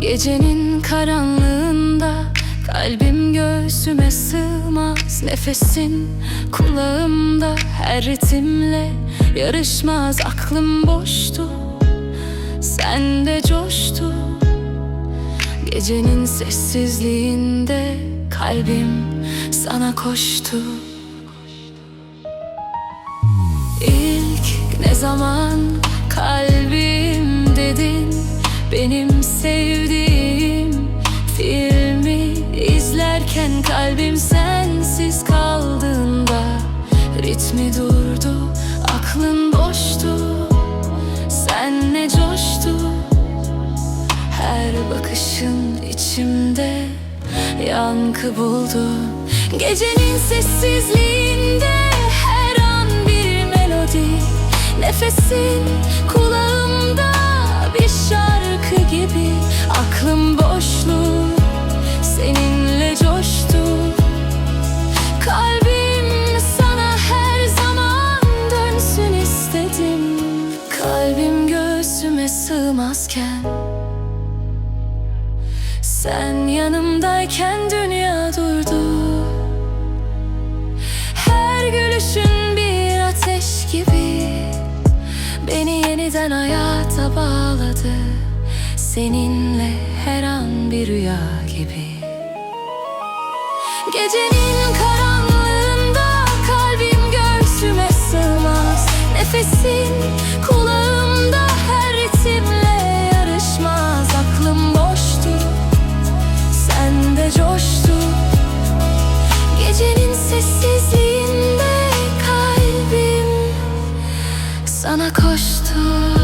Gecenin karanlığında Kalbim göğsüme sığmaz. Nefesin kulağımda Her ritimle yarışmaz. Aklım boştu Sen de coştu. Gecenin sessizliğinde Kalbim sana koştu. İlk ne zaman kalbim izlerken Kalbim sensiz kaldığında Ritmi durdu, aklın boştu. Sen ne coştu? Her bakışın içimde yankı buldu. Gecenin sessizliğinde her an bir melodi Nefesin sığmazken. Sen yanımdayken dünya durdu. Her gülüşün bir ateş gibi Beni yeniden hayata bağladı. Seninle her an bir rüya gibi. Gecenin sana koştu